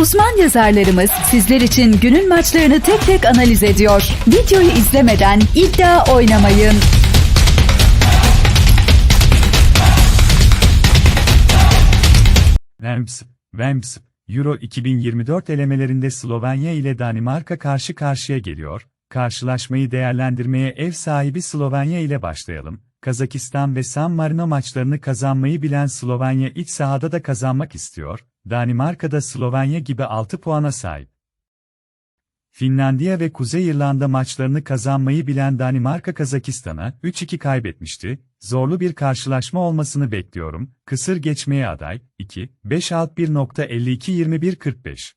Uzman yazarlarımız sizler için günün maçlarını tek tek analiz ediyor. Videoyu izlemeden iddia oynamayın. Vemps, Vemps, Euro 2024 elemelerinde Slovenya ile Danimarka karşı karşıya geliyor. Karşılaşmayı değerlendirmeye ev sahibi Slovenya ile başlayalım. Kazakistan ve San Marino maçlarını kazanmayı bilen Slovenya iç sahada da kazanmak istiyor. Danimarka da Slovenya gibi 6 puana sahip. Finlandiya ve Kuzey İrlanda maçlarını kazanmayı bilen Danimarka Kazakistan'a 3-2 kaybetmişti. Zorlu bir karşılaşma olmasını bekliyorum. Kısır geçmeye aday 2 5 alt 1.52 21 45.